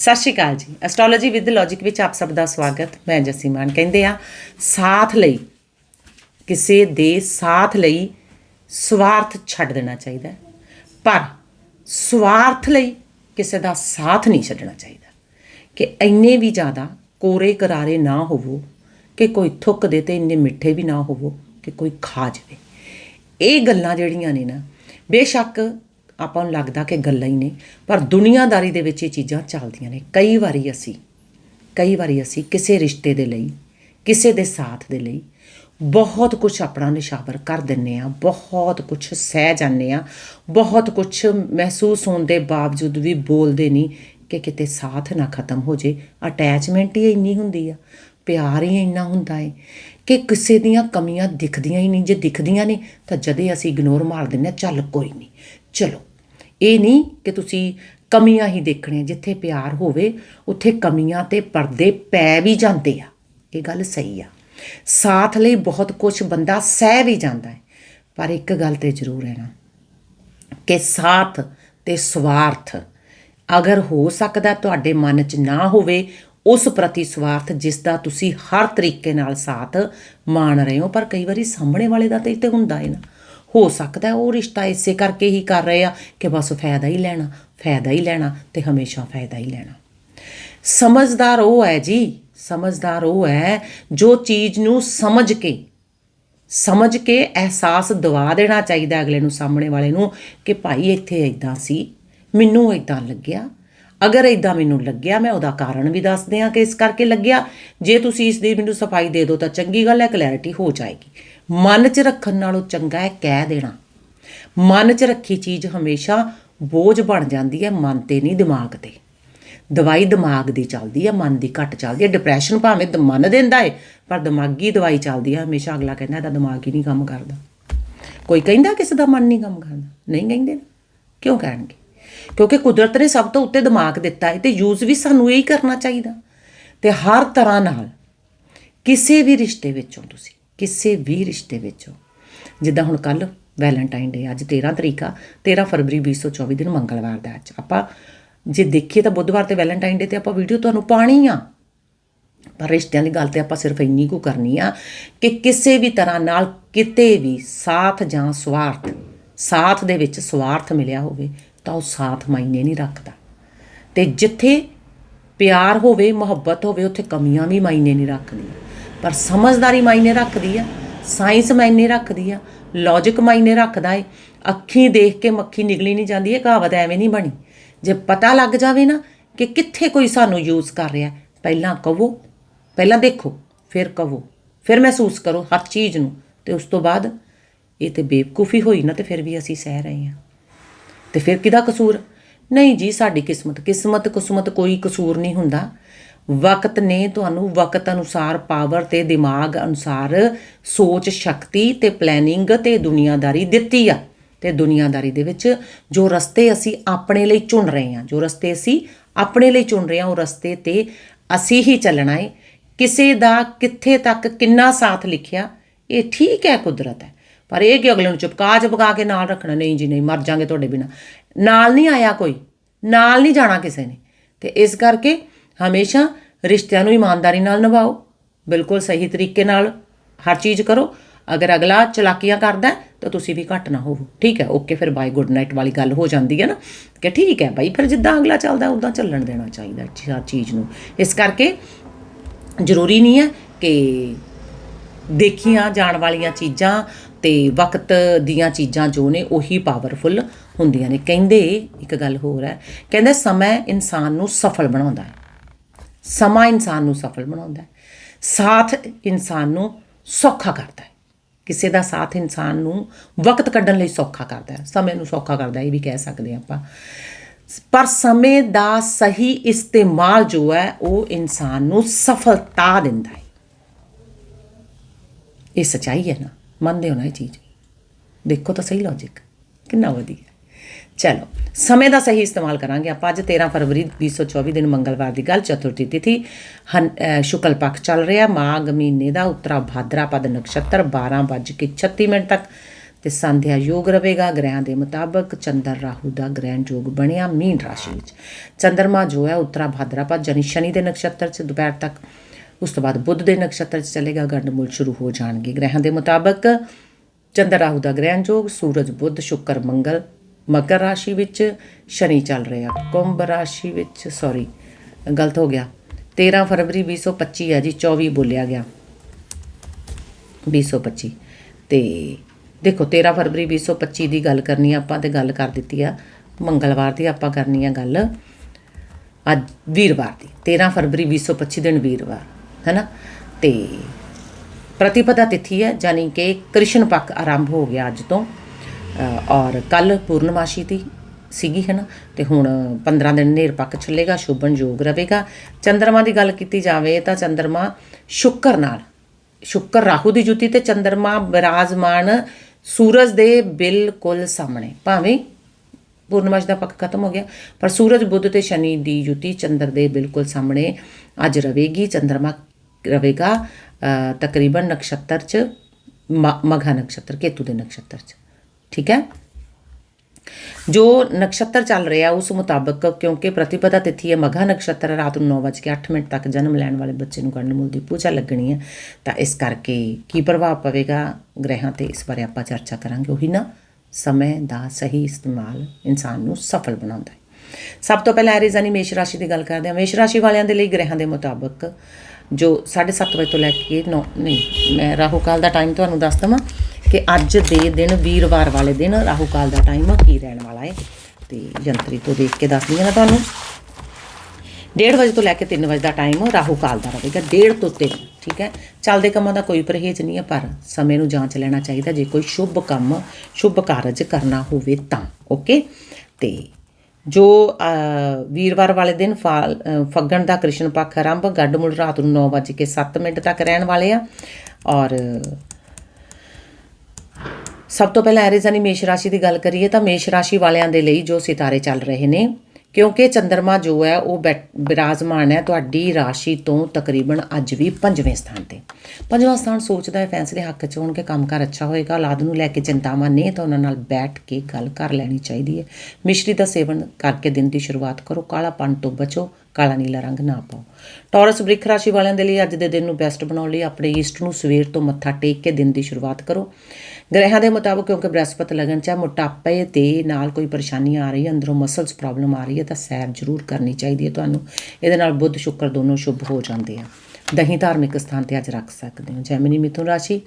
ਸਤਿ ਸ਼੍ਰੀ ਅਕਾਲ ਜੀ। Astrology with logic ਵਿੱਚ ਆਪ ਸਭ ਦਾ ਸਵਾਗਤ। ਮੈਂ ਜਸੀ ਮਾਨ ਕਹਿੰਦੇ ਆ ਸਾਥ ਲਈ, ਕਿਸੇ ਦੇ ਸਾਥ ਲਈ ਸਵਾਰਥ ਛੱਡ ਦੇਣਾ ਚਾਹੀਦਾ ਹੈ। ਪਰ ਸਵਾਰਥ ਲਈ ਕਿਸੇ ਦਾ ਸਾਥ ਨਹੀਂ ਛੱਡਣਾ ਚਾਹੀਦਾ। ਕਿ ਇੰਨੇ ਵੀ ਜ਼ਿਆਦਾ ਕੋਰੇ ਕਰਾਰੇ ਨਾ ਹੋਵੋ, ਕਿ ਕੋਈ ਥੁੱਕ ਦੇ ਤੇ ਇੰਨੇ ਮਿੱਠੇ ਵੀ ਨਾ ਹੋਵੋ, ਕਿ ਕੋਈ ਖਾ ਜਾਵੇ। ਇਹ ਗੱਲਾਂ ਜਿਹੜੀਆਂ ਨੇ ਨਾ, ਬੇਸ਼ੱਕ ਆਪਾਂ ਨੂੰ ਲੱਗਦਾ ਕਿ ਗੱਲਾਂ ਹੀ ਨੇ, ਪਰ ਦੁਨੀਆਦਾਰੀ ਦੇ ਵਿੱਚ ਇਹ ਚੀਜ਼ਾਂ ਚੱਲਦੀਆਂ ਨੇ। ਕਈ ਵਾਰੀ ਅਸੀਂ, ਕਈ ਵਾਰੀ ਅਸੀਂ ਕਿਸੇ ਰਿਸ਼ਤੇ ਦੇ ਲਈ, ਕਿਸੇ ਦੇ ਸਾਥ ਦੇ ਲਈ ਬਹੁਤ ਕੁਝ ਆਪਣਾ ਨਿਸ਼ਾਵਰ ਕਰ ਦਿੰਨੇ ਆ ਬਹੁਤ ਕੁਝ ਸਹਿ ਜਾਂਦੇ ਆ ਬਹੁਤ ਕੁਝ ਮਹਿਸੂਸ ਹੋਣ ਦੇ ਬਾਵਜੂਦ ਵੀ ਬੋਲਦੇ ਨਹੀਂ ਕਿ ਕਿਤੇ ਸਾਥ ਨਾ ਖਤਮ ਹੋ ਜੇ। ਅਟੈਚਮੈਂਟ ਹੀ ਇੰਨੀ ਹੁੰਦੀ ਆ, ਪਿਆਰ ਹੀ ਇੰਨਾ ਹੁੰਦਾ ਏ ਕਿ ਕਿਸੇ ਦੀਆਂ ਕਮੀਆਂ ਦਿਖਦੀਆਂ ਹੀ ਨਹੀਂ। ਜੇ ਦਿਖਦੀਆਂ ਨੇ ਤਾਂ ਜਦੇ ਅਸੀਂ ਇਗਨੋਰ ਮਾਰ ਦਿੰਨੇ ਆ ਚੱਲ ਕੋਈ ਨਹੀਂ, ਚਲੋ। ਇਹ ਨਹੀਂ ਕਿ ਤੁਸੀਂ ਕਮੀਆਂ ਹੀ ਦੇਖਣੀਆਂ, ਜਿੱਥੇ ਪਿਆਰ ਹੋਵੇ, ਉੱਥੇ ਕਮੀਆਂ ਤੇ ਪਰਦੇ ਪੈ ਵੀ ਜਾਂਦੇ ਆ। ਇਹ ਗੱਲ ਸਹੀ ਆ। ਸਾਥ ਲਈ ਬਹੁਤ ਕੁਝ ਬੰਦਾ ਸਹਿ ਵੀ ਜਾਂਦਾ ਹੈ, ਪਰ ਇੱਕ ਗੱਲ ਤੇ ਜ਼ਰੂਰ ਹੈ ਨਾ, ਕਿ ਸਾਥ ਤੇ ਸਵਾਰਥ ਅਗਰ ਹੋ ਸਕਦਾ ਤੁਹਾਡੇ ਮਨ 'ਚ ਨਾ ਹੋਵੇ, ਉਸ ਪ੍ਰਤੀ ਸਵਾਰਥ ਜਿਸ ਦਾ ਤੁਸੀਂ ਹਰ ਤਰੀਕੇ ਨਾਲ ਸਾਥ ਮਾਣ ਰਹੇ ਹੋ, ਪਰ ਕਈ ਵਾਰੀ ਸਾਹਮਣੇ ਵਾਲੇ ਦਾ ਤੇ ਹੁੰਦਾ ਹੈ ਨਾ। ਹੋ ਸਕਦਾ ਉਹ ਰਿਸ਼ਤਾ ਇਸੇ ਕਰਕੇ ਹੀ ਕਰ ਰਹੇ ਆ ਕਿ ਬਸ ਫਾਇਦਾ ਹੀ ਲੈਣਾ, ਫਾਇਦਾ ਹੀ ਲੈਣਾ ਤੇ ਹਮੇਸ਼ਾ ਫਾਇਦਾ ਹੀ ਲੈਣਾ। ਸਮਝਦਾਰ ਉਹ ਹੈ ਜੀ, ਸਮਝਦਾਰ ਉਹ ਹੈ ਜੋ ਚੀਜ਼ ਨੂੰ ਸਮਝ ਕੇ ਸਮਝ ਕੇ ਅਹਿਸਾਸ ਦਿਵਾ ਦੇਣਾ ਚਾਹੀਦਾ ਅਗਲੇ ਨੂੰ, ਸਾਹਮਣੇ ਵਾਲੇ ਨੂੰ ਕਿ ਭਾਈ ਇੱਥੇ ਇਦਾਂ ਸੀ, ਮੈਨੂੰ ਇਦਾਂ ਲੱਗਿਆ। ਅਗਰ ਇਦਾਂ ਮੈਨੂੰ ਲੱਗਿਆ, ਮੈਂ ਉਹਦਾ ਕਾਰਨ ਵੀ ਦੱਸ ਦਿਆਂ ਕਿ ਇਸ ਕਰਕੇ ਲੱਗਿਆ। ਜੇ ਤੁਸੀਂ ਇਸ ਦੀ ਮੈਨੂੰ ਸਫ਼ਾਈ ਦੇ ਦਿਓ ਤਾਂ ਚੰਗੀ ਗੱਲ ਹੈ ਕਲੈਰਿਟੀ ਹੋ ਜਾਏਗੀ। ਮਨ 'ਚ ਰੱਖਣ ਨਾਲੋਂ ਚੰਗਾ ਹੈ ਕਹਿ ਦੇਣਾ। ਮਨ 'ਚ ਰੱਖੀ ਚੀਜ਼ ਹਮੇਸ਼ਾ ਬੋਝ ਬਣ ਜਾਂਦੀ ਹੈ ਮਨ ਤੇ ਨਹੀਂ, ਦਿਮਾਗ ਤੇ। ਦਵਾਈ ਦਿਮਾਗ ਦੀ ਚੱਲਦੀ ਹੈ, ਮਨ ਦੀ ਘੱਟ ਚੱਲਦੀ ਹੈ। ਡਿਪਰੈਸ਼ਨ ਭਾਵੇਂ ਮਨ ਦਿੰਦਾ ਹੈ ਪਰ ਦਿਮਾਗੀ ਦਵਾਈ ਚੱਲਦੀ ਹੈ। ਹਮੇਸ਼ਾ ਅਗਲਾ ਕਹਿੰਦਾ, ਇਹਦਾ ਦਿਮਾਗ ਹੀ ਨਹੀਂ ਕੰਮ ਕਰਦਾ। ਕੋਈ ਕਹਿੰਦਾ ਕਿਸੇ ਦਾ ਮਨ ਨਹੀਂ ਕੰਮ ਕਰਦਾ? ਨਹੀਂ ਕਹਿੰਦੇ ਕਿਉਂ ਕਹਿਣਗੇ? ਕਿਉਂਕਿ ਕੁਦਰਤ ਨੇ ਸਭ ਤੋਂ ਉੱਤੇ ਦਿਮਾਗ ਦਿੱਤਾ ਹੈ ਤੇ ਯੂਜ਼ ਵੀ ਸਾਨੂੰ ਇਹੀ ਕਰਨਾ ਚਾਹੀਦਾ। ਤੇ ਹਰ ਤਰ੍ਹਾਂ ਨਾਲ, ਕਿਸੇ ਵੀ ਰਿਸ਼ਤੇ ਵਿੱਚੋਂ ਤੁਸੀਂ ਕਿਸੇ ਵੀ ਰਿਸ਼ਤੇ ਵਿੱਚੋਂ। ਜਿੱਦਾਂ ਹੁਣ ਕੱਲ ਵੈਲੈਂਟਾਈਨ ਡੇ, ਅੱਜ 13 ਤਰੀਕ ਆ 13 ਫਰਵਰੀ 2024 ਦਿਨ ਮੰਗਲਵਾਰ ਦਾ ਅੱਜ। ਆਪਾਂ ਜੇ ਦੇਖੀਏ ਤਾਂ ਬੁੱਧਵਾਰ ਤੇ ਵੈਲੈਂਟਾਈਨ ਡੇ ਤੇ ਆਪਾਂ ਵੀਡੀਓ ਤੁਹਾਨੂੰ ਪਾਣੀ ਆ। ਪਰ ਰਿਸ਼ਤਿਆਂ ਦੀ ਗੱਲ ਤੇ ਆਪਾਂ ਸਿਰਫ ਇੰਨੀ ਕੁ ਕਰਨੀ ਆ ਕਿ ਕਿਸੇ ਵੀ ਤਰ੍ਹਾਂ ਨਾਲ ਕਿਤੇ ਵੀ ਸਾਥ ਜਾਂ ਸਵਾਰਥ, ਸਾਥ ਦੇ ਵਿੱਚ ਸਵਾਰਥ ਮਿਲਿਆ ਹੋਵੇ ਤਾਂ ਉਹ ਸਾਥ ਮਾਇਨੇ ਨਹੀਂ ਰੱਖਦਾ। ਤੇ ਜਿੱਥੇ ਪਿਆਰ ਹੋਵੇ, ਮੁਹੱਬਤ ਹੋਵੇ, ਉੱਥੇ ਕਮੀਆਂ ਵੀ ਮਾਇਨੇ ਨਹੀਂ ਰੱਖਦੀਆਂ। ਪਰ ਸਮਝਦਾਰੀ ਮਾਇਨੇ ਰੱਖਦੀ ਆ, ਸਾਇੰਸ ਮਾਇਨੇ ਰੱਖਦੀ ਆ ਲੌਜੀਕ ਮਾਇਨੇ ਰੱਖਦਾ ਏ। ਅੱਖੀਂ ਦੇਖ ਕੇ ਮੱਖੀ ਨਿਗਲੀ ਨਹੀਂ ਜਾਂਦੀ, ਇਹ ਕਹਾਵਤ ਐਵੇਂ ਨਹੀਂ ਬਣੀ। ਜੇ ਪਤਾ ਲੱਗ ਜਾਵੇ ਨਾ ਕਿ ਕਿੱਥੇ ਕੋਈ ਸਾਨੂੰ ਯੂਜ਼ ਕਰ ਰਿਹਾ, ਪਹਿਲਾਂ ਕਹੋ ਪਹਿਲਾਂ ਦੇਖੋ, ਫਿਰ ਕਹੋ ਫਿਰ ਮਹਿਸੂਸ ਕਰੋ ਹਰ ਚੀਜ਼ ਨੂੰ। ਤੇ ਉਸ ਤੋਂ ਬਾਅਦ ਇਹ ਤੇ ਬੇਵਕੂਫੀ ਹੋਈ ਨਾ ਤੇ ਫਿਰ ਵੀ ਅਸੀਂ ਸਹਿ ਰਹੇ ਹਾਂ। ਤੇ ਫਿਰ ਕਿਹਦਾ ਕਸੂਰ? ਨਹੀਂ ਜੀ, ਸਾਡੀ ਕਿਸਮਤ ਕਿਸਮਤ ਕੁਸਮਤ ਕੋਈ ਕਸੂਰ ਨਹੀਂ ਹੁੰਦਾ। ਵਕਤ ਨੇ ਤੁਹਾਨੂੰ ਵਕਤ ਅਨੁਸਾਰ ਪਾਵਰ ਤੇ ਦਿਮਾਗ ਅਨੁਸਾਰ ਸੋਚ, ਸ਼ਕਤੀ ਤੇ ਪਲੈਨਿੰਗ ਤੇ ਦੁਨੀਆਦਾਰੀ ਦਿੱਤੀ ਆ। ਤੇ ਦੁਨੀਆਦਾਰੀ ਦੇ ਵਿੱਚ ਜੋ ਰਸਤੇ ਅਸੀਂ ਆਪਣੇ ਲਈ ਚੁਣ ਰਹੇ ਹਾਂ, ਜੋ ਰਸਤੇ ਅਸੀਂ ਆਪਣੇ ਲਈ ਚੁਣ ਰਹੇ ਹਾਂ, ਉਹ ਰਸਤੇ ਤੇ ਅਸੀਂ ਹੀ ਚੱਲਣਾ ਹੈ ਕਿਸੇ ਦਾ ਕਿੱਥੇ ਤੱਕ ਕਿੰਨਾ ਸਾਥ ਲਿਖਿਆ, ਇਹ ਠੀਕ ਹੈ, ਕੁਦਰਤ ਹੈ। ਪਰ ਇਹ ਕਿ ਅਗਲੇ ਨੂੰ ਚੁਪਕਾ ਚੁਪਕਾ ਕੇ ਨਾਲ ਰੱਖਣਾ, ਨਹੀਂ ਜੀ, ਨਹੀਂ, ਮਰ ਜਾਾਂਗੇ ਤੁਹਾਡੇ ਬਿਨਾ। ਨਾਲ ਨਹੀਂ ਆਇਆ ਕੋਈ, ਨਾਲ ਨਹੀਂ ਜਾਣਾ ਕਿਸੇ ਨੇ। ਤੇ ਇਸ ਕਰਕੇ ਹਮੇਸ਼ਾ ਰਿਸ਼ਤਿਆਂ ਨੂੰ ਇਮਾਨਦਾਰੀ ਨਾਲ ਨਿਭਾਓ। ਬਿਲਕੁਲ ਸਹੀ ਤਰੀਕੇ ਨਾਲ ਹਰ ਚੀਜ਼ ਕਰੋ। ਅਗਰ ਅਗਲਾ ਚਲਾਕੀਆਂ ਕਰਦਾ ਤਾਂ ਤੁਸੀਂ ਵੀ ਘੱਟ ਨਾ ਹੋਵੋ। ਠੀਕ ਹੈ, ਓਕੇ, ਫਿਰ ਬਾਏ ਗੁੱਡ ਨਾਈਟ ਵਾਲੀ ਗੱਲ ਹੋ ਜਾਂਦੀ ਹੈ ਨਾ। ਕਿ ਠੀਕ ਹੈ ਬਾਈ, ਫਿਰ ਜਿੱਦਾਂ ਅਗਲਾ ਚੱਲਦਾ ਉਦਾਂ ਚੱਲਣ ਦੇਣਾ ਚਾਹੀਦਾ ਹਰ ਚੀਜ਼ ਨੂੰ। ਇਸ ਕਰਕੇ ਜ਼ਰੂਰੀ ਨਹੀਂ ਹੈ ਕਿ ਦੇਖੀਆਂ ਜਾਣ ਵਾਲੀਆਂ ਚੀਜ਼ਾਂ ਤੇ ਵਕਤ ਦੀਆਂ ਚੀਜ਼ਾਂ ਜੋ ਨੇ ਉਹੀ ਪਾਵਰਫੁਲ ਹੁੰਦੀਆਂ ਨੇ। ਕਹਿੰਦੇ ਇੱਕ ਗੱਲ ਹੋਰ ਹੈ, ਕਹਿੰਦੇ ਸਮਾਂ ਇਨਸਾਨ ਨੂੰ ਸਫਲ ਬਣਾਉਂਦਾ ਹੈ। ਸਮਾਂ ਇਨਸਾਨ ਨੂੰ ਸਫਲ ਬਣਾਉਂਦਾ ਹੈ। ਸਾਥ ਇਨਸਾਨ ਨੂੰ ਸੌਖਾ ਕਰਦਾ ਹੈ। ਕਿਸੇ ਦਾ ਸਾਥ ਇਨਸਾਨ ਨੂੰ ਵਕਤ ਕੱਢਣ ਲਈ ਸੌਖਾ ਕਰਦਾ ਹੈ। ਸਮੇਂ ਨੂੰ ਸੌਖਾ ਕਰਦਾ ਹੈ, ਇਹ ਵੀ ਕਹਿ ਸਕਦੇ ਹਾਂ ਆਪਾਂ। ਪਰ ਸਮੇਂ ਦਾ ਸਹੀ ਇਸਤੇਮਾਲ ਜੋ ਹੈ ਉਹ ਇਨਸਾਨ ਨੂੰ ਸਫਲਤਾ ਦਿੰਦਾ ਹੈ। ਇਹ ਸਚਾਈ ਹੈ ਨਾ? ਮੰਨਦੇ ਹੋ ਨਾ ਇਹ ਚੀਜ਼? ਦੇਖੋ ਤਾਂ ਸਹੀ ਲੌਜੀਕ ਕਿੰਨਾ ਵਧੀਆ। ਚਲੋ, ਸਮੇਂ ਦਾ ਸਹੀ ਇਸਤੇਮਾਲ ਕਰਾਂਗੇ ਆਪਾਂ। ਅੱਜ 13 ਫਰਵਰੀ 2024 ਦਿਨ ਮੰਗਲਵਾਰ ਦੀ ਗੱਲ, ਚਤੁਰਥੀ ਤਿਥੀ ਹਨ- ਸ਼ੁਕਲ ਪੱਖ ਚੱਲ ਰਿਹਾ। ਮਾਘ ਮਹੀਨੇ ਦਾ ਉੱਤਰਾ ਭਾਦਰਾ ਪਦ ਨਕਸ਼ਤਰ 12 ਵੱਜ ਕੇ 36 ਮਿੰਟ ਤੱਕ। ਤੇ ਸੰਧਿਆ ਯੋਗ ਰਹੇਗਾ। ਗ੍ਰਹਿਾਂ ਦੇ ਮੁਤਾਬਕ ਚੰਦਰ ਰਾਹੂ ਦਾ ਗ੍ਰਹਿਣ ਯੋਗ ਬਣਿਆ ਮੀਨ ਰਾਸ਼ੀ ਵਿੱਚ। ਚੰਦਰਮਾ ਜੋ ਹੈ ਉੱਤਰਾ ਭਾਦਰਾਪਦ ਜਾਨੀ ਸ਼ਨੀ ਦੇ ਨਕਸ਼ਤਰ 'ਚ ਦੁਪਹਿਰ ਤੱਕ। ਉਸ ਤੋਂ ਬਾਅਦ ਬੁੱਧ ਦੇ ਨਕਸ਼ਤਰ 'ਚ ਚਲੇਗਾ ਗੰਡਮੂਲ ਸ਼ੁਰੂ ਹੋ ਜਾਣਗੇ। ਗ੍ਰਹਿਾਂ ਦੇ ਮੁਤਾਬਕ ਚੰਦਰ ਰਾਹੂ ਦਾ ਗ੍ਰਹਿਣ ਯੋਗ, ਸੂਰਜ, ਬੁੱਧ, ਸ਼ੁੱਕਰ, ਮੰਗਲ ਮਕਰ ਰਾਸ਼ੀ ਵਿੱਚ ਸ਼ਨੀ ਚੱਲ ਰਿਹਾ, ਕੁੰਭ ਰਾਸ਼ੀ ਵਿੱਚ ਸੌਰੀ ਗਲਤ ਹੋ ਗਿਆ। 13 ਫਰਵਰੀ 2025 ਆ ਜੀ 24 ਬੋਲਿਆ ਗਿਆ। 2025 ਤੇ ਦੇਖੋ 13 ਫਰਵਰੀ 2025 ਦੀ ਗੱਲ ਕਰਨੀ ਆਪਾਂ ਤੇ ਗੱਲ ਕਰ ਦਿੱਤੀ ਆ, ਮੰਗਲਵਾਰ ਦੀ ਆਪਾਂ ਕਰਨੀ ਆ ਗੱਲ। ਅੱਜ ਵੀਰਵਾਰ ਦੀ 13 ਫਰਵਰੀ 2025 ਦਿਨ ਵੀਰਵਾਰ, ਹੈਨਾ? ਤੇ ਪ੍ਰਤੀਪਦਾ ਤਿਥੀ ਹੈ ਜਾਨੀ ਕਿ ਕ੍ਰਿਸ਼ਨ ਪੱਖ ਆਰੰਭ ਹੋ ਗਿਆ ਅੱਜ ਤੋਂ। ਔਰ ਕੱਲ ਪੂਰਨਮਾਸ਼ੀ ਦੀ ਸੀਗੀ, ਹੈ ਨਾ? ਤੇ ਹੁਣ 15 ਦਿਨ ਨੇਰ ਪੱਖ ਚੱਲੇਗਾ, ਸ਼ੁਭਨ ਯੋਗ ਰਵੇਗਾ ਚੰਦਰਮਾ ਦੀ ਗੱਲ ਕੀਤੀ ਜਾਵੇ ਤਾਂ ਚੰਦਰਮਾ ਸ਼ੁੱਕਰ ਨਾਲ, ਸ਼ੁੱਕਰ ਰਾਹੂ ਦੀ ਜੁਤੀ ਤੇ ਚੰਦਰਮਾ ਬਿਰਾਜਮਾਨ ਸੂਰਜ ਦੇ ਬਿਲਕੁਲ ਸਾਹਮਣੇ। ਭਾਵੇਂ ਪੂਰਨਮਾਸ਼ ਦਾ ਪੱਕ ਖਤਮ ਹੋ ਗਿਆ, ਪਰ ਸੂਰਜ, ਬੁੱਧ ਤੇ ਸ਼ਨੀ ਦੀ ਯੁਤੀ ਚੰਦਰ ਦੇ ਬਿਲਕੁਲ ਸਾਹਮਣੇ ਅੱਜ ਰਵੇਗੀ ਚੰਦਰਮਾ ਰਵੇਗਾ ਤਕਰੀਬਨ ਨਕਸ਼ਤਰ ਚ, ਮ- ਮਘਾ ਨਕਸ਼ਤਰ, ਕੇਤੂ ਦੇ ਨਕਸ਼ਤਰ ਚ। ਠੀਕ ਹੈ? ਜੋ ਨਕਸ਼ਤਰ ਚੱਲ ਰਿਹਾ ਉਸ ਮੁਤਾਬਕ ਕਿਉਂਕਿ ਪ੍ਰਤੀਪਦਾ ਤਿਥੀ ਹੈ ਮਘਾ ਨਕਸ਼ਤਰ, ਰਾਤ ਨੂੰ 9:08 ਮਿੰਟ ਤੱਕ ਜਨਮ ਲੈਣ ਵਾਲੇ ਬੱਚੇ ਨੂੰ ਗੰਡਮੂਲ ਦੀ ਪੂਜਾ ਲੱਗਣੀ ਹੈ। ਤਾਂ ਇਸ ਕਰਕੇ ਕੀ ਪ੍ਰਭਾਵ ਪਵੇਗਾ? ਗ੍ਰਹਿਾਂ ਤੇ ਇਸ ਬਾਰੇ ਆਪਾਂ ਚਰਚਾ ਕਰਾਂਗੇ। ਉਹੀ ਨਾ ਸਮੇਂ ਦਾ ਸਹੀ ਇਸਤੇਮਾਲ ਇਨਸਾਨ ਨੂੰ ਸਫਲ ਬਣਾਉਂਦਾ ਹੈ। ਸਭ ਤੋਂ ਪਹਿਲਾਂ ਐਰੀਜ਼ਾਨੀ ਮੇਸ਼ ਰਾਸ਼ੀ ਦੀ ਗੱਲ ਕਰਦੇ ਹਾਂ। ਮੇਸ਼ ਰਾਸ਼ੀ ਵਾਲਿਆਂ ਦੇ ਲਈ ਗ੍ਰਹਿਾਂ ਦੇ ਮੁਤਾਬਕ ਜੋ 7:30 ਵਜੇ ਤੋਂ ਲੈ ਕੇ 9 ਨਹੀਂ, ਮੈਂ ਰਾਹੂ ਕਾਲ ਦਾ ਟਾਈਮ ਤੁਹਾਨੂੰ ਦੱਸ ਦਵਾਂ। ਕਿ ਅੱਜ ਦੇ ਦਿਨ, ਵੀਰਵਾਰ ਵਾਲੇ ਦਿਨ ਰਾਹੂ ਕਾਲ ਦਾ ਟਾਈਮ ਕੀ ਰਹਿਣ ਵਾਲਾ ਹੈ ਤੇ ਜੰਤਰੀ ਤੋਂ ਦੇਖ ਕੇ ਦੱਸਦੀ ਹਾਂ ਮੈਂ ਤੁਹਾਨੂੰ। 1:30 ਵਜੇ ਤੋਂ ਲੈ ਕੇ 3 ਵਜੇ ਦਾ ਟਾਈਮ ਰਾਹੂ ਕਾਲ ਦਾ ਰਹੇਗਾ 1:30 ਤੋਂ 3 ਠੀਕ ਹੈ? ਚੱਲਦੇ ਕੰਮਾਂ ਦਾ ਕੋਈ ਪਰਹੇਜ਼ ਨਹੀਂ ਹੈ, ਪਰ ਸਮੇਂ ਨੂੰ ਜਾਂਚ ਲੈਣਾ ਚਾਹੀਦਾ, ਜੇ ਕੋਈ ਸ਼ੁਭ ਕੰਮ, ਸ਼ੁਭ ਕਾਰਜ ਕਰਨਾ ਹੋਵੇ ਤਾਂ ਓਕੇ ਤੇ ਜੋ ਵੀਰਵਾਰ ਵਾਲੇ ਦਿਨ ਫਾਲ- ਫੱਗਣ ਦਾ ਕ੍ਰਿਸ਼ਨ ਪੱਖ ਆਰੰਭ ਗੱਡਮੁੱਲ ਰਾਤ ਨੂੰ 9:07 ਮਿੰਟ ਤੱਕ ਰਹਿਣ ਵਾਲੇ ਆ। ਔਰ ਸਭ ਤੋਂ ਪਹਿਲਾਂ ਐਰੀਜ਼ਾਨੀ ਮੇਸ਼ ਰਾਸ਼ੀ ਦੀ ਗੱਲ ਕਰੀਏ ਤਾਂ ਮੇਸ਼ ਰਾਸ਼ੀ ਵਾਲਿਆਂ ਦੇ ਲਈ ਜੋ ਸਿਤਾਰੇ ਚੱਲ ਰਹੇ ਨੇ, ਕਿਉਂਕਿ ਚੰਦਰਮਾ ਜੋ ਹੈ ਉਹ ਬੈਠ- ਬਿਰਾਜਮਾਨ ਹੈ, ਤੁਹਾਡੀ ਰਾਸ਼ੀ ਤੋਂ ਤਕਰੀਬਨ ਅੱਜ ਵੀ ਪੰਜਵੇਂ ਸਥਾਨ ਤੇ। ਪੰਜਵਾਂ ਸਥਾਨ ਸੋਚਦਾ ਹੈ ਫੈਸਲੇ ਹੱਕ ਚ ਹੋਣਗੇ, ਕੰਮਕਾਰ ਅੱਛਾ ਹੋਏਗਾ, ਔਲਾਦ ਨੂੰ ਲੈ ਕੇ ਚਿੰਤਾਵਾਂ ਨੇ, ਤਾਂ ਉਹਨਾਂ ਨਾਲ ਬੈਠ ਕੇ ਗੱਲ ਕਰ ਲੈਣੀ ਚਾਹੀਦੀ ਹੈ। ਮਿਸ਼ਰੀ ਦਾ ਸੇਵਨ ਕਰਕੇ ਦਿਨ ਦੀ ਸ਼ੁਰੂਆਤ ਕਰੋ ਕਾਲਾਪਣ ਤੋਂ ਬਚੋ ਕਾਲਾ ਨੀਲਾ ਰੰਗ ਨਾ ਪਾਓ। ਟੌਰਸ ਬ੍ਰਿਖ ਰਾਸ਼ੀ ਵਾਲਿਆਂ ਦੇ ਲਈ ਅੱਜ ਦੇ ਦਿਨ ਨੂੰ ਬੈਸਟ ਬਣਾਉਣ ਲਈ ਆਪਣੇ ਈਸਟ ਨੂੰ ਸਵੇਰ ਤੋਂ ਮੱਥਾ ਟੇਕ ਕੇ ਦਿਨ ਦੀ ਸ਼ੁਰੂਆਤ ਕਰੋ। ਗ੍ਰਹਿਾਂ ਦੇ ਮੁਤਾਬਕ ਕਿਉਂਕਿ ਬ੍ਰਹਸਪਤ ਲਗਨ ਚ ਹੈ, ਮੋਟਾਪੇ ਦੇ ਨਾਲ ਕੋਈ ਪਰੇਸ਼ਾਨੀ ਆ ਰਹੀ ਹੈ ਅੰਦਰੋਂ ਮਸਲਸ ਪ੍ਰੋਬਲਮ ਆ ਰਹੀ ਹੈ ਤਾਂ ਸੈਰ ਜ਼ਰੂਰ ਕਰਨੀ ਚਾਹੀਦੀ ਹੈ ਤੁਹਾਨੂੰ। ਇਹਦੇ ਨਾਲ ਬੁੱਧ ਸ਼ੁੱਕਰ ਦੋਨੋਂ ਸ਼ੁਭ ਹੋ ਜਾਂਦੇ ਆ। ਦਹੀਂ ਧਾਰਮਿਕ ਸਥਾਨ ਤੇ ਅੱਜ ਰੱਖ ਸਕਦੇ ਹੋ। ਜੈਮਨੀ ਮਿਥੁਨ ਰਾਸ਼ੀ।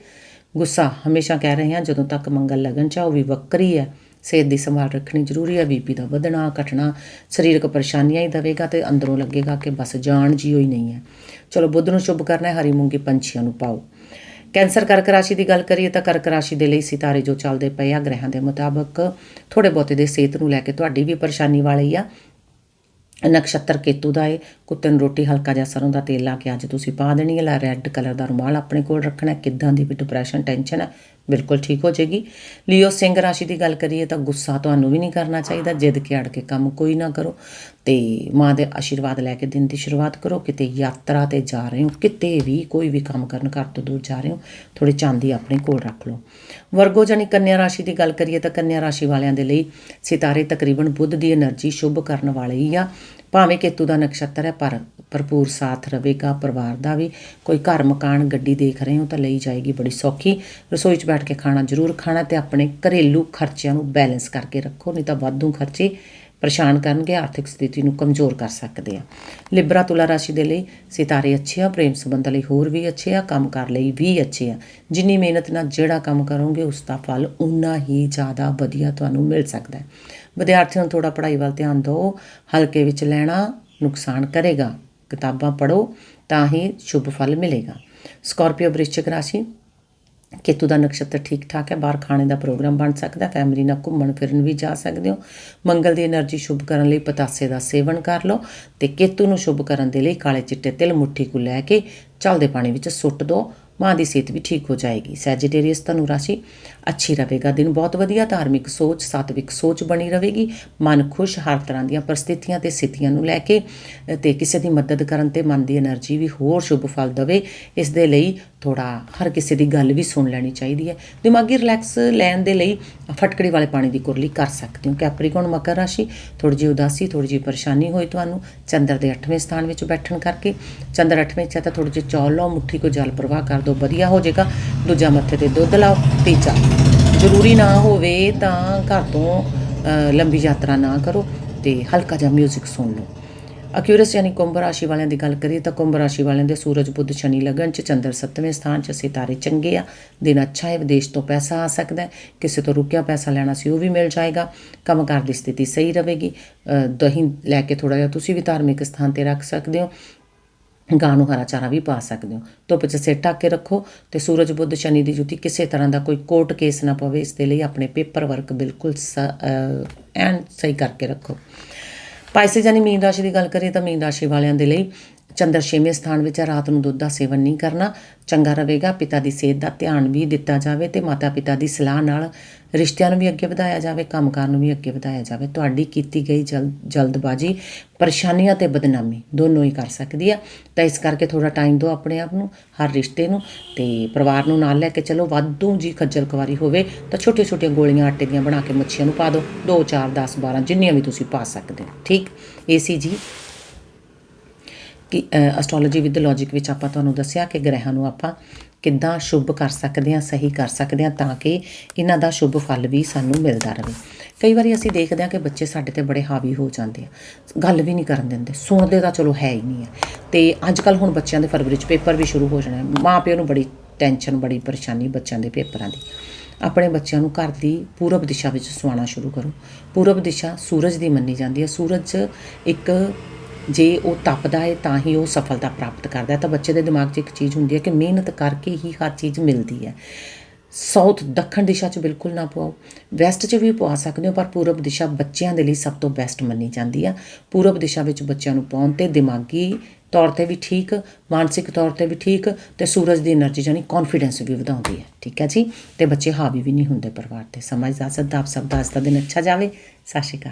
ਗੁੱਸਾ ਹਮੇਸ਼ਾ ਕਹਿ ਰਹੇ ਹਾਂ ਜਦੋਂ ਤੱਕ ਮੰਗਲ ਲਗਨ ਚ ਹੈ, ਉਹ ਵੀ ਵੱਕਰੀ ਹੈ। ਸਿਹਤ ਦੀ ਸੰਭਾਲ ਰੱਖਣੀ ਜ਼ਰੂਰੀ ਹੈ, ਬੀਪੀ ਦਾ ਵਧਣਾ, ਘਟਣਾ, ਸਰੀਰਕ ਪਰੇਸ਼ਾਨੀਆਂ ਹੀ ਦੇਵੇਗਾ ਤੇ ਅੰਦਰੋਂ ਲੱਗੇਗਾ ਕਿ ਬਸ ਜਾਨ ਜੀ ਹੀ ਨਹੀਂ ਹੈ। ਚਲੋ ਬੁੱਧ ਨੂੰ ਸ਼ੁਭ ਕਰਨਾ ਹੈ, ਹਰੀ ਮੂੰਗੀ ਪੰਛੀਆਂ ਨੂੰ ਪਾਓ। ਕੈਂਸਰ ਕਰਕ ਰਾਸ਼ੀ ਦੀ ਗੱਲ ਕਰੀਏ ਤਾਂ ਕਰਕ ਰਾਸ਼ੀ ਦੇ ਲਈ ਸਿਤਾਰੇ ਜੋ ਚੱਲਦੇ ਪਏ ਆ, ਗ੍ਰਹਿਾਂ ਦੇ ਮੁਤਾਬਕ ਥੋੜੇ ਬਹੁਤੇ ਦੇ ਸਿਹਤ ਨੂੰ ਲੈ ਕੇ ਤੁਹਾਡੀ ਵੀ ਪਰੇਸ਼ਾਨੀ ਵਾਲੀ ਆ। ਨਕਸ਼ਤਰ ਕੇਤੂ ਦਾ ਏ ਕੁੱਤੇ ਨੂੰ ਰੋਟੀ ਹਲਕਾ ਜਿਹਾ ਸਰੋਂ ਦਾ ਤੇਲ ਲਾ ਕੇ ਅੱਜ ਤੁਸੀਂ ਪਾ ਦੇਣੀ ਹੈ। ਲਾ ਰੈੱਡ ਕਲਰ ਦਾ ਰੁਮਾਲ ਆਪਣੇ ਕੋਲ ਰੱਖਣਾ ਕਿੱਦਾਂ ਦੀ ਵੀ ਡਿਪਰੈਸ਼ਨ ਟੈਨਸ਼ਨ ਹੈ, ਬਿਲਕੁਲ ਠੀਕ ਹੋ ਜਾਏਗੀ। ਲਿਓ, ਸਿੰਘ ਰਾਸ਼ੀ ਦੀ ਗੱਲ ਕਰੀਏ ਤਾਂ ਗੁੱਸਾ ਤੁਹਾਨੂੰ ਵੀ ਨਹੀਂ ਕਰਨਾ ਚਾਹੀਦਾ। ਜਿੱਦ ਕੇ ਅੜ ਕੇ ਕੰਮ ਕੋਈ ਨਾ ਕਰੋ ਤੇ ਮਾਂ ਦੇ ਆਸ਼ੀਰਵਾਦ ਲੈ ਕੇ ਦਿਨ ਦੀ ਸ਼ੁਰੂਆਤ ਕਰੋ। ਕਿਤੇ ਯਾਤਰਾ ਤੇ ਜਾ ਰਹੇ ਹੋ, ਕਿਤੇ ਵੀ ਕੋਈ ਵੀ ਕੰਮ ਕਰਨ ਘਰ ਤੋਂ ਦੂਰ ਜਾ ਰਹੇ ਹੋ ਥੋੜੀ ਚਾਂਦੀ ਆਪਣੇ ਕੋਲ ਰੱਖ ਲਓ। ਵਰਗੋ ਜਾਨੀ ਕੰਨਿਆ ਰਾਸ਼ੀ ਦੀ ਗੱਲ ਕਰੀਏ ਤਾਂ ਕੰਨਿਆ ਰਾਸ਼ੀ ਵਾਲਿਆਂ ਦੇ ਲਈ ਸਿਤਾਰੇ ਤਕਰੀਬਨ ਬੁੱਧ ਦੀ એનર્ਜੀ ਸ਼ੁਭ ਕਰਨ ਵਾਲੇ ਹੀ ਆ। ਭਾਵੇਂ ਕੇਤੂ ਦਾ ਨਕਸ਼ਤਰ ਹੈ, ਪਰ ਭਰਪੂਰ ਸਾਥ ਰਵੇਗਾ ਪਰਿਵਾਰ ਦਾ ਵੀ। ਕੋਈ ਘਰ ਮਕਾਨ, ਗੱਡੀ ਦੇਖ ਰਹੇ ਹੋ ਤਾਂ ਲਈ ਜਾਏਗੀ ਬੜੀ ਸੌਖੀ। ਰਸੋਈ 'ਚ ਬੈਠ ਕੇ ਖਾਣਾ ਜ਼ਰੂਰ ਖਾਣਾ ਤੇ ਆਪਣੇ ਘਰੇਲੂ ਖਰਚਿਆਂ ਨੂੰ ਬੈਲੈਂਸ ਕਰਕੇ ਰੱਖੋ, ਨਹੀਂ ਤਾਂ ਵਾਧੂ ਖਰਚੇ ਪਰੇਸ਼ਾਨ ਕਰਨਗੇ, ਆਰਥਿਕ ਸਥਿਤੀ ਨੂੰ ਕਮਜ਼ੋਰ ਕਰ ਸਕਦੇ ਆ। ਲਿਬਰਾ ਤੁਲਾ ਰਾਸ਼ੀ ਦੇ ਲਈ ਸਿਤਾਰੇ ਅੱਛੇ ਆ, ਪ੍ਰੇਮ ਸੰਬੰਧਾਂ ਲਈ ਹੋਰ ਵੀ ਅੱਛੇ ਆ, ਕੰਮ ਕਰ ਲਈ ਵੀ ਅੱਛੇ ਆ। ਜਿੰਨੀ ਮਿਹਨਤ ਨਾਲ ਜਿਹੜਾ ਕੰਮ ਕਰੋਗੇ, ਉਸ ਦਾ ਫਲ ਉਨਾ ਹੀ ਜ਼ਿਆਦਾ ਵਧੀਆ ਤੁਹਾਨੂੰ ਮਿਲ ਸਕਦਾ ਹੈ। ਵਿਦਿਆਰਥੀਆਂ ਨੂੰ ਥੋੜਾ ਪੜ੍ਹਾਈ ਵੱਲ ਧਿਆਨ ਦਿਓ, ਹਲਕੇ ਵਿੱਚ ਲੈਣਾ ਨੁਕਸਾਨ ਕਰੇਗਾ। ਕਿਤਾਬਾਂ ਪੜ੍ਹੋ ਤਾਂ ਹੀ ਸ਼ੁਭ ਫਲ ਮਿਲੇਗਾ। ਸਕਾਰਪੀਓ ਵ੍ਰਿਸ਼ਚਿਕ ਰਾਸ਼ੀ ਕੇਤੂ ਦਾ ਨਕਸ਼ਤਰ ਠੀਕ ਠਾਕ ਹੈ, ਬਾਹਰ ਖਾਣੇ ਦਾ ਪ੍ਰੋਗਰਾਮ ਬਣ ਸਕਦਾ, ਫੈਮਿਲੀ ਨਾਲ ਘੁੰਮਣ ਫਿਰਨ ਵੀ ਜਾ ਸਕਦੇ ਹੋ। ਮੰਗਲ ਦੀ એનર્ਜੀ ਸ਼ੁਭ ਕਰਨ ਲਈ ਪਤਾਸੇ ਦਾ ਸੇਵਨ ਕਰ ਲਓ ਤੇ ਕੇਤੂ ਨੂੰ ਸ਼ੁਭ ਕਰਨ ਦੇ ਲਈ ਕਾਲੇ ਚਿੱਟੇ ਤਿਲ ਮੁੱਠੀ ਕੋ ਲੈ ਕੇ ਚਲਦੇ ਪਾਣੀ ਵਿੱਚ ਸੁੱਟ ਦਿਓ। ਮਾਂ ਦੀ ਸਿਹਤ ਵੀ ਠੀਕ ਹੋ ਜਾਏਗੀ। ਸੈਜੀਟੇਰੀਅਸ ਧਨੂ ਰਾਸ਼ੀ ਅੱਛੀ ਰਹੇਗਾ। ਦਿਨ ਬਹੁਤ ਵਧੀਆ, ਧਾਰਮਿਕ ਸੋਚ, ਸਾਤਵਿਕ ਸੋਚ ਬਣੀ ਰਹੇਗੀ। ਮਨ ਖੁਸ਼, ਹਰ ਤਰ੍ਹਾਂ ਦੀਆਂ ਪਰਿਸਥਿਤੀਆਂ ਤੇ ਸਥਿਤੀਆਂ ਨੂੰ ਲੈ ਕੇ, ਤੇ ਕਿਸੇ ਦੀ ਮਦਦ ਕਰਨ ਤੇ ਮਨ ਦੀ એનર્ਜੀ ਵੀ ਹੋਰ ਸ਼ੁਭ ਫਲ ਦਵੇ। ਇਸ ਦੇ ਲਈ ਥੋੜਾ ਹਰ ਕਿਸੇ ਦੀ ਗੱਲ ਵੀ ਸੁਣ ਲੈਣੀ ਚਾਹੀਦੀ ਹੈ। ਦਿਮਾਗੀ ਰਿਲੈਕਸ ਲੈਣ ਦੇ ਲਈ ਫਟਕੜੀ ਵਾਲੇ ਪਾਣੀ ਦੀ ਕੁਰਲੀ ਕਰ ਸਕਦੇ ਹੋ। ਕੈਪਰੀਕੌਨ ਮਕਰ ਰਾਸ਼ੀ ਥੋੜੀ ਜਿਹੀ ਉਦਾਸੀ ਥੋੜੀ ਜਿਹੀ ਪਰੇਸ਼ਾਨੀ ਹੋਈ ਤੁਹਾਨੂੰ। ਚੰਦਰ ਦੇ 8ਵੇਂ ਸਥਾਨ ਵਿੱਚ ਬੈਠਣ ਕਰਕੇ। ਚੰਦਰ 8ਵੇਂ ਚ ਤਾਂ ਥੋੜੀ ਜਿਹੀ ਚੌਲ ਲਓ, ਮੁੱਠੀ ਕੋ ਜਲ ਪ੍ਰਵਾਹ ਕਰ ਦਿਓ ਵਧੀਆ ਹੋ ਜਾਏਗਾ। ਦੂਜਾ ਮੱਥੇ ਤੇ ਦੁੱਧ ਲਾਓ, ਤੀਜਾ। ਜ਼ਰੂਰੀ ਨਾ ਹੋਵੇ ਤਾਂ ਘਰ ਤੋਂ ਲੰਬੀ ਯਾਤਰਾ ਨਾ ਕਰੋ ਤੇ ਹਲਕਾ ਜਿਹਾ 뮤직 ਸੁਣ ਲਓ। ਅਕਿਊਰਸ ਯਾਨੀ ਕੁੰਭ ਰਾਸ਼ੀ ਵਾਲਿਆਂ ਦੀ ਗੱਲ ਕਰੀਏ ਤਾਂ ਕੁੰਭ ਰਾਸ਼ੀ ਵਾਲਿਆਂ ਦੇ ਸੂਰਜ, ਬੁੱਧ, ਸ਼ਨੀ, ਲਗਨ ਚ ਚੰਦਰ ਸੱਤਵੇਂ ਸਥਾਨ ਚ ਸਿਤਾਰੇ ਚੰਗੇ ਆ। ਦਿਨ ਅੱਛਾ ਹੈ, ਵਿਦੇਸ਼ ਤੋਂ ਪੈਸਾ ਆ ਸਕਦਾ ਹੈ। ਕਿਸੇ ਤੋਂ ਰੁਕਿਆ ਪੈਸਾ ਲੈਣਾ ਸੀ ਉਹ ਵੀ ਮਿਲ ਜਾਏਗਾ। ਕੰਮਕਾਰ ਦੀ ਸਥਿਤੀ ਸਹੀ ਰਹੇਗੀ। ਦਹੀਂ ਲੈ ਕੇ ਥੋੜਾ ਜਿਹਾ ਤੁਸੀਂ ਵੀ ਧਾਰਮਿਕ ਸਥਾਨ ਤੇ ਰੱਖ ਸਕਦੇ ਹੋ। ਗਾਂ ਨੂੰ ਹਰਾ ਚਾਰਾ ਵੀ ਪਾ ਸਕਦੇ ਹੋ। ਧੁੱਪ 'ਚ ਸਿਰ ਢੱਕ ਕੇ ਰੱਖੋ ਤੇ ਸੂਰਜ, ਬੁੱਧ, ਸ਼ਨੀ ਦੀ ਜੁਤੀ ਕਿਸੇ ਤਰ੍ਹਾਂ ਦਾ ਕੋਈ ਕੋਰਟ ਕੇਸ ਨਾ ਪਵੇ। ਇਸ ਦੇ ਲਈ ਆਪਣੇ ਪੇਪਰ ਵਰਕ ਬਿਲਕੁਲ ਸ- ਐਨ ਸਹੀ ਕਰਕੇ ਰੱਖੋ। ਪਾਈਸੇਸ ਯਾਨੀ ਮੀਨ ਰਾਸ਼ੀ ਦੀ ਗੱਲ ਕਰੀਏ ਤਾਂ ਮੀਨ ਰਾਸ਼ੀ ਵਾਲਿਆਂ ਦੇ ਲਈ ਚੰਦਰ ਛੇਵੇਂ ਸਥਾਨ ਵਿੱਚ ਰਾਤ ਨੂੰ ਦੁੱਧ ਦਾ ਸੇਵਨ ਨਹੀਂ ਕਰਨਾ। ਚੰਗਾ ਰਹੇਗਾ, ਪਿਤਾ ਦੀ ਸਿਹਤ ਦਾ ਧਿਆਨ ਵੀ ਦਿੱਤਾ ਜਾਵੇ ਤੇ ਮਾਤਾ ਪਿਤਾ ਦੀ ਸਲਾਹ ਨਾਲ ਰਿਸ਼ਤਿਆਂ ਨੂੰ ਵੀ ਅੱਗੇ ਵਧਾਇਆ ਜਾਵੇ, ਕੰਮਕਾਰ ਨੂੰ ਵੀ ਅੱਗੇ ਵਧਾਇਆ ਜਾਵੇ। ਤੁਹਾਡੀ ਕੀਤੀ ਗਈ ਜਲ, ਜਲਦਬਾਜ਼ੀ ਪਰੇਸ਼ਾਨੀਆਂ ਤੇ ਬਦਨਾਮੀ ਦੋਨੋਂ ਹੀ ਕਰ ਸਕਦੀ ਆ। ਤਾਂ ਇਸ ਕਰਕੇ ਥੋੜਾ ਟਾਈਮ ਦਿਓ ਆਪਣੇ ਆਪ ਨੂੰ, ਹਰ ਰਿਸ਼ਤੇ ਨੂੰ ਤੇ ਪਰਿਵਾਰ ਨੂੰ ਨਾਲ ਲੈ ਕੇ ਚਲੋ। ਵਾਧੂ ਜੀ ਖੱਜਲ ਖਵਾਰੀ ਹੋਵੇ ਤਾਂ ਛੋਟੀਆਂ ਛੋਟੀਆਂ ਗੋਲੀਆਂ, ਆਟੇ ਦੀਆਂ ਬਣਾ ਕੇ ਮੱਛੀਆਂ ਨੂੰ ਪਾ ਦਿਓ। 2 4 10 12 ਜਿੰਨੀਆਂ ਵੀ ਤੁਸੀਂ ਪਾ ਸਕਦੇ ਹੋ। ਠੀਕ? ਇਹ ਸੀ ਜੀ ਕਿ ਐਸਟ੍ਰੋਲੋਜੀ ਵਿਦ ਲੌਜੀਕ ਵਿੱਚ ਆਪਾਂ ਤੁਹਾਨੂੰ ਦੱਸਿਆ ਕਿ ਗ੍ਰਹਿਾਂ ਨੂੰ ਆਪਾਂ ਕਿੱਦਾਂ ਸ਼ੁਭ ਕਰ ਸਕਦੇ ਹਾਂ, ਸਹੀ ਕਰ ਸਕਦੇ ਹਾਂ, ਤਾਂ ਕਿ ਇਹਨਾਂ ਦਾ ਸ਼ੁਭ ਫਲ ਵੀ ਸਾਨੂੰ ਮਿਲਦਾ ਰਹੇ। ਕਈ ਵਾਰੀ ਅਸੀਂ ਦੇਖਦੇ ਹਾਂ ਕਿ ਬੱਚੇ ਸਾਡੇ ਤੇ ਬੜੇ ਹਾਵੀ ਹੋ ਜਾਂਦੇ ਆ, ਗੱਲ ਵੀ ਨਹੀਂ ਕਰਨ ਦਿੰਦੇ, ਸੁਣਦੇ ਤਾਂ ਚਲੋ ਹੈ ਹੀ ਨਹੀਂ ਹੈ ਤੇ ਅੱਜ ਕੱਲ ਹੁਣ ਬੱਚਿਆਂ ਦੇ ਫਰਵਰੀ ਚ ਪੇਪਰ ਵੀ ਸ਼ੁਰੂ ਹੋ ਜਾਣੇ ਆ। ਮਾਂ ਪਿਓ ਨੂੰ ਬੜੀ ਟੈਨਸ਼ਨ ਬੜੀ ਪਰੇਸ਼ਾਨੀ ਬੱਚਿਆਂ ਦੇ ਪੇਪਰਾਂ ਦੀ। ਆਪਣੇ ਬੱਚਿਆਂ ਨੂੰ ਘਰ ਦੀ ਪੂਰਬ ਦਿਸ਼ਾ ਵਿੱਚ ਸੁਆਣਾ ਸ਼ੁਰੂ ਕਰੋ। ਪੂਰਬ ਦਿਸ਼ਾ ਸੂਰਜ ਦੀ ਮੰਨੀ ਜਾਂਦੀ ਹੈ ਸੂਰਜ ਇੱਕ ਜੇ ਉਹ ਤਪਦਾ ਹੈ ਤਾਂ ਹੀ ਉਹ ਸਫਲਤਾ ਪ੍ਰਾਪਤ ਕਰਦਾ ਤਾਂ ਬੱਚੇ ਦੇ ਦਿਮਾਗ 'ਚ ਇੱਕ ਚੀਜ਼ ਹੁੰਦੀ ਹੈ ਕਿ ਮਿਹਨਤ ਕਰਕੇ ਹੀ ਹਰ ਚੀਜ਼ ਮਿਲਦੀ ਹੈ। ਸਾਊਥ ਦੱਖਣ ਦਿਸ਼ਾ 'ਚ ਬਿਲਕੁਲ ਨਾ ਪਵਾਓ। ਵੈਸਟ 'ਚ ਵੀ ਪਵਾ ਸਕਦੇ ਹੋ, ਪਰ ਪੂਰਬ ਦਿਸ਼ਾ ਬੱਚਿਆਂ ਦੇ ਲਈ ਸਭ ਤੋਂ ਬੈਸਟ ਮੰਨੀ ਜਾਂਦੀ ਆ। ਪੂਰਬ ਦਿਸ਼ਾ ਵਿੱਚ ਬੱਚਿਆਂ ਨੂੰ ਪਾਉਣ ਤੇ ਦਿਮਾਗੀ ਤੌਰ ਤੇ ਵੀ ਠੀਕ, ਮਾਨਸਿਕ ਤੌਰ ਤੇ ਵੀ ਠੀਕ ਤੇ ਸੂਰਜ ਦੀ એનર્ਜੀ ਜਾਨੀ ਕੌਨਫੀਡੈਂਸ ਵੀ ਵਧਾਉਂਦੀ ਹੈ। ਠੀਕ ਹੈ ਜੀ? ਤੇ ਬੱਚੇ ਹਾਵੀ ਵੀ ਨਹੀਂ ਹੁੰਦੇ ਪਰਿਵਾਰ ਤੇ। ਸਮਝਦਾ ਸਦਾ ਆਪ ਸਭ ਦਾ ਅੱਜ ਦਾ ਦਿਨ ਅੱਛਾ ਜਾਵੇ। ਸਾਸ਼ਿਕਾ